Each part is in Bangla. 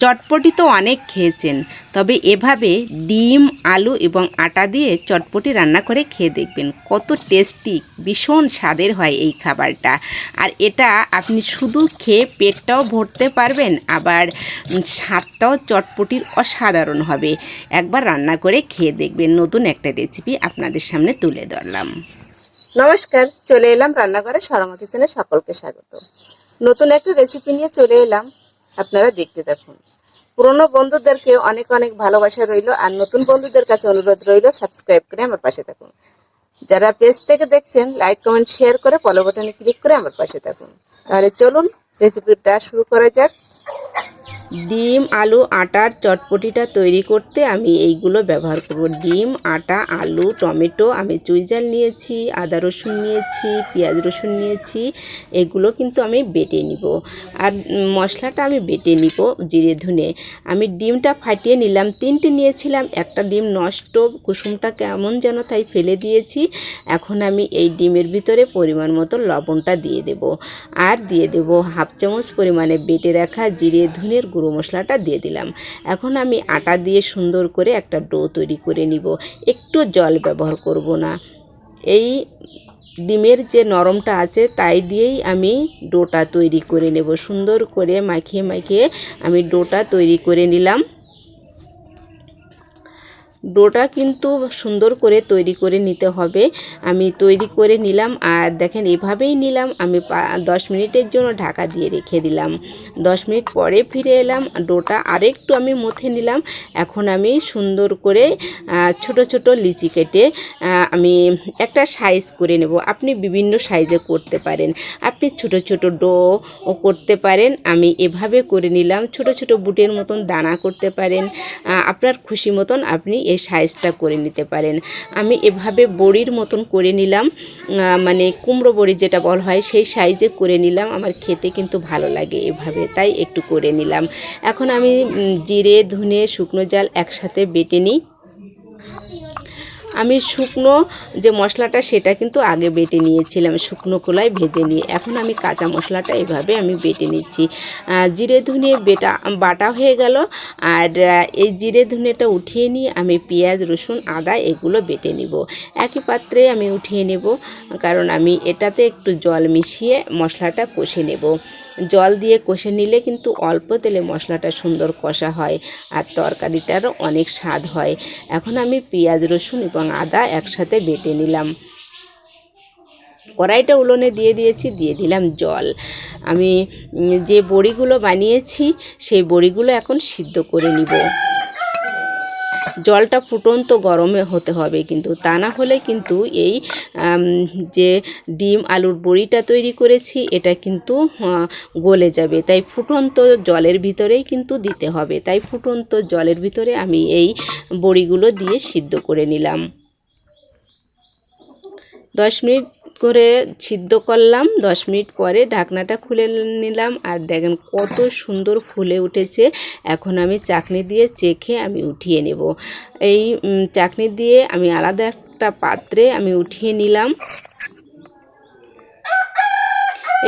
চটপটি তো অনেক খেয়েছেন। তবে এভাবে ডিম, আলু এবং আটা দিয়ে চটপটি রান্না করে খেয়ে দেখবেন। কত টেস্টি, ভীষণ স্বাদের হয় এই খাবারটা। আর এটা আপনি শুধু খেয়ে পেটটাও ভরতে পারবেন, আবার স্বাদটাও চটপটির অসাধারণ হবে। একবার রান্না করে খেয়ে দেখবেন। নতুন একটা রেসিপি আপনাদের সামনে তুলে ধরলাম। নমস্কার, চলে এলাম রান্নাঘরে সরমা কিচেনে সকলকে স্বাগত। নতুন একটা রেসিপি নিয়ে চলে এলাম। আপনারা দেখতে থাকুন। পুরনো বন্ধুদেরকে অনেক অনেক ভালোবাসা রইল, আর নতুন বন্ধুদের কাছে অনুরোধ রইল সাবস্ক্রাইব করে আমার পাশে থাকুন। যারা পেজ থেকে দেখছেন লাইক কমেন্ট শেয়ার করে ফলো বাটনে ক্লিক করে আমার পাশে থাকুন। তাহলে চলুন রেসিপিটা শুরু করা যাক। ডিম, আলু আটার চটপটিটা তৈরি করতে আমি এইগুলো ব্যবহার করব। ডিম, আটা, আলু, টমেটো আমি চুইজাল নিয়েছি, আদা রসুন নিয়েছি, পেঁয়াজ রসুন নিয়েছি, এগুলো কিন্তু আমি বেটে নিব। আর মশলাটা আমি বেটে নিব জিরে ধুনে। আমি ডিমটা ফাটিয়ে নিলাম, তিনটে নিয়েছিলাম, একটা ডিম নষ্ট, কুসুমটা কেমন যেন তাই ফেলে দিয়েছি। এখন আমি এই ডিমের ভিতরে পরিমাণ মতো লবণটা দিয়ে দেব। আর দিয়ে দেব হাফ চামচ পরিমাণে বেটে রাখা জিরে ধুনের গুঁড়ো মশলাটা দিয়ে দিলাম। এখন আমি আটা দিয়ে সুন্দর করে একটা ডো তৈরি করে নিব। একটু জল ব্যবহার করব না। এই ডিমের যে নরমটা আছে, তাই দিয়েই আমি ডোটা তৈরি করে নেব। সুন্দর করে মাখিয়ে মাখিয়ে আমি ডোটা তৈরি করে নিলাম। ডোটা কিন্তু সুন্দর করে তৈরি করে নিতে হবে। আমি তৈরি করে নিলাম আর দেখেন এভাবেই নিলাম। আমি দশ মিনিটের জন্য ঢাকা দিয়ে রেখে দিলাম। দশ মিনিট পরে ফিরে এলাম। ডোটা আরেকটু আমি মথে নিলাম। এখন আমি সুন্দর করে ছোট ছোট লিচি কেটে আমি একটা সাইজ করে নেব। আপনি বিভিন্ন সাইজে করতে পারেন। আপনি ছোট ছোট ডো করতে পারেন। আমি এভাবে করে নিলাম। ছোট ছোট বুটের মতন দানা করতে পারেন। আপনার খুশি মতন আপনি সাইজটা করে নিতে পারেন। আমি এভাবে বড়ির মতন করে নিলাম মানে কুমড়ো বড়ি যেটা বল হয় সেই সাইজে করে নিলাম। আমার খেতে কিন্তু ভালো লাগে এভাবে, তাই একটু করে নিলাম। এখন আমি জিরে, ধুনে, শুকনো জাল একসাথে বেটে নিই। আমি শুকনো যে মশলাটা সেটা কিন্তু আগে বেটে নিয়েছিলাম, শুকনো কলায় ভেজে নিয়ে। এখন আমি কাঁচা মশলাটা এভাবে আমি বেটে নিচ্ছি। জিরে ধুনে বেটা, বাটা হয়ে গেল। আর এই জিরে ধুনেটা উঠিয়ে নিয়ে আমি পেঁয়াজ, রসুন, আদা এগুলো বেটে নিব। একই পাত্রে আমি উঠিয়ে নেব, কারণ আমি এটাতে একটু জল মিশিয়ে মশলাটা কষে নেব। জল দিয়ে কষে নিলে কিন্তু অল্প তেলে মশলাটা সুন্দর কষা হয়, আর তরকারিটারও অনেক স্বাদ হয়। এখন আমি পেঁয়াজ, রসুন এবং আদা একসাথে বেটে নিলাম। কড়াইটা উলনে দিয়ে দিয়েছি, দিয়ে দিলাম জল। আমি যে বড়িগুলো বানিয়েছি, সেই বড়িগুলো এখন সিদ্ধ করে নিব। জলটা ফুটন্ত গরমে হতে হবে কিন্তু, তা না হলে কিন্তু এই যে ডিম আলুর বড়িটা তৈরি করেছি, এটা কিন্তু গলে যাবে। তাই ফুটন্ত জলের ভিতরেই কিন্তু দিতে হবে। তাই ফুটন্ত জলের ভিতরে আমি এই বড়িগুলো দিয়ে সিদ্ধ করে নিলাম। দশ মিনিট করে সিদ্ধ করলাম, দশ মিনিট পরে ঢাকনাটা খুলে নিলাম। আর দেখেন কত সুন্দর ফুলে উঠেছে। এখন আমি চাকনি দিয়ে চেখে আমি উঠিয়ে নেব। এই চাকনি দিয়ে আমি আলাদা একটা পাত্রে আমি উঠিয়ে নিলাম।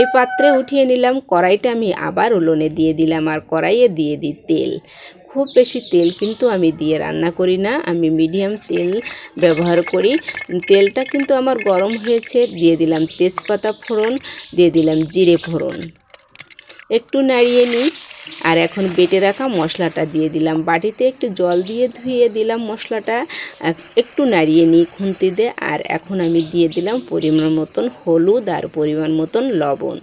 এই পাত্রে উঠিয়ে নিলাম। কড়াইটা আমি আবার উলোনে দিয়ে দিলাম আর কড়াইয়ে দিয়ে দিই তেল। খুব বেশি তেল কিন্তু আমি দিয়ে রান্না করি না। আমি মিডিয়াম তেল ব্যবহার করি। তেলটা কিন্তু আমার গরম হয়েছে, দিয়ে দিলাম তেজপাতা ফোড়ন, দিয়ে দিলাম জিরে ফোড়ন। একটু নাড়িয়ে নিই। আর এখন বেটে রাখা মশলাটা দিয়ে দিলাম। বাটিতে একটু জল দিয়ে ধুয়ে দিলাম মশলাটা। একটু নাড়িয়ে নিই খুন্তি দিয়ে আর এখন আমি দিয়ে দিলাম পরিমাণ মতন হলুদ আর পরিমাণ মতন লবণ।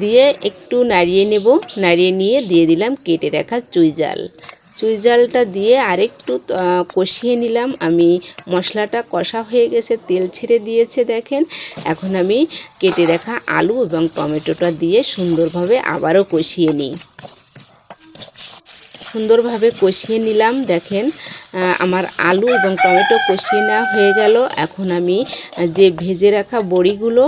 দিয়ে একটু নাড়িয়ে নেব। নাড়িয়ে নিয়ে দিয়ে দিলাম কেটে রাখা চুইজাল চুইজালটা দিয়ে আরেকটু কষিয়ে নিলাম। আমি মশলাটা কষা হয়ে গেছে, তেল ছেড়ে দিয়েছে দেখেন। এখন আমি কেটে রাখা আলু এবং টমেটোটা দিয়ে সুন্দরভাবে আবারও কষিয়ে নিই। সুন্দরভাবে কষিয়ে নিলাম দেখেন। আমার আলু এবং টমেটো কষিয়ে নেওয়া হয়ে গেল। এখন আমি যে ভেজে রাখা বড়িগুলো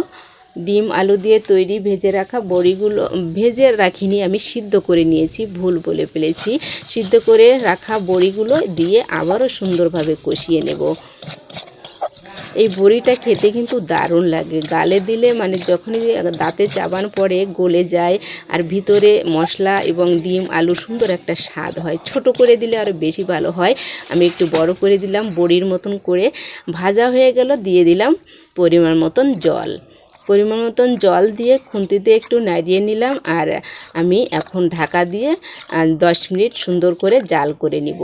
ডিম, আলু দিয়ে তৈরি, ভেজে রাখা বড়িগুলো, ভেজে রাখিনি আমি, সিদ্ধ করে নিয়েছি, ভুল বলে ফেলেছি। সিদ্ধ করে রাখা বড়িগুলো দিয়ে আবারও সুন্দরভাবে কষিয়ে নেব। এই বড়িটা খেতে কিন্তু দারুণ লাগে। গালে দিলে মানে যখনই দাঁতে চাবান পরে গলে যায় আর ভিতরে মশলা এবং ডিম আলু সুন্দর একটা স্বাদ হয়। ছোট করে দিলে আরও বেশি ভালো হয়। আমি একটু বড় করে দিলাম, বড়ির মতন করে। ভাজা হয়ে গেল, দিয়ে দিলাম পরিমাণ মতন জল। পরিমাণ মতন জল দিয়ে খুন্তিতে একটু নাড়িয়ে নিলাম আর আমি এখন ঢাকা দিয়ে দশ মিনিট সুন্দর করে জাল করে নিব।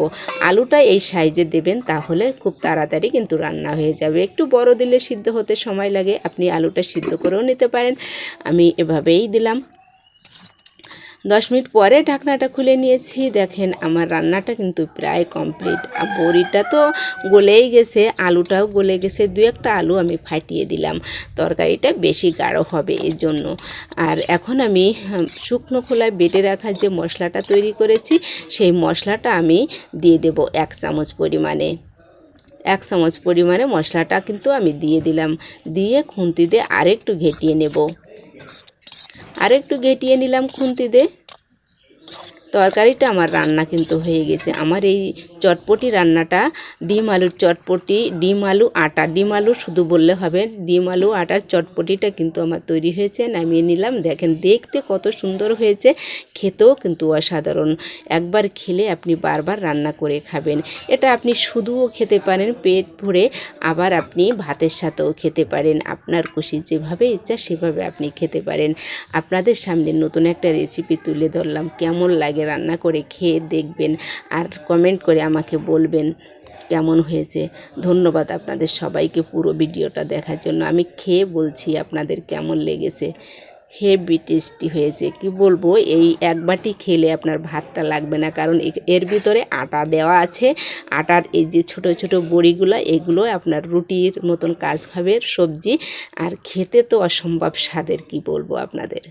আলুটা এই সাইজে দেবেন তাহলে খুব তাড়াতাড়ি কিন্তু রান্না হয়ে যাবে। একটু বড় দিলে সিদ্ধ হতে সময় লাগে, আপনি আলুটা সিদ্ধ করেও নিতে পারেন। আমি এভাবেই দিলাম। দশ মিনিট পরে ঢাকনাটা খুলে নিয়েছি। দেখেন আমার রান্নাটা কিন্তু প্রায় কমপ্লিট। আর বড়িটা তো গলেই গেছে, আলুটাও গলে গেছে। দু একটা আলু আমি ফাটিয়ে দিলাম। তরকারিটা বেশি গাঢ় হবে এর জন্য আর এখন আমি শুকনো খোলায় বেটে রাখার যে মশলাটা তৈরি করেছি, সেই মশলাটা আমি দিয়ে দেব এক চামচ পরিমাণে। এক চামচ পরিমাণে মশলাটা কিন্তু আমি দিয়ে দিলাম। দিয়ে খুন্তি দিয়ে আরেকটু ঘেটিয়ে নেব। আরেকটু গেটিয়ে নিলাম খুন্তি দিয়ে তরকারিটা আমার রান্না কিন্তু হয়ে গেছে। আমার এই চটপটি রান্নাটা, ডিম আলুর চটপটি, ডিম আলু আটা। ডিম আলু শুধু বললে হবে ডিম আলু, আটার চটপটিটা কিন্তু আমার তৈরি হয়েছে, নামিয়ে নিলাম। দেখেন, দেখতে কত সুন্দর হয়েছে, খেতেও কিন্তু অসাধারণ। একবার খেলে আপনি বারবার রান্না করে খাবেন। এটা আপনি শুধুও খেতে পারেন, পেট ভরে আবার আপনি ভাতের সাথেও খেতে পারেন। আপনার খুশি যেভাবে ইচ্ছা সেভাবে আপনি খেতে পারেন। আপনাদের সামনে নতুন একটা রেসিপি তুলে ধরলাম। কেমন লাগে রান্না করে খেয়ে দেখবেন। আর কমেন্ট করে আমাকে বলবেন কেমন হয়েছে। ধন্যবাদ আপনাদের সবাইকে পুরো ভিডিওটা দেখার জন্য। আমি খেয়ে বলছি আপনাদের কেমন লেগেছে। হেভি টেস্টি হয়েছে। কি বলব, এই এক বাটি খেলে আপনার ভাতটা লাগবে না। কারণ এর ভিতরে আটা দেওয়া আছে। আটার এই যে ছোট ছোট বড়িগুলো, এগুলো আপনার রুটির মতন কাজ হবে সবজি। আর খেতে তো অসম্ভব স্বাদের, কি বলব আপনাদের।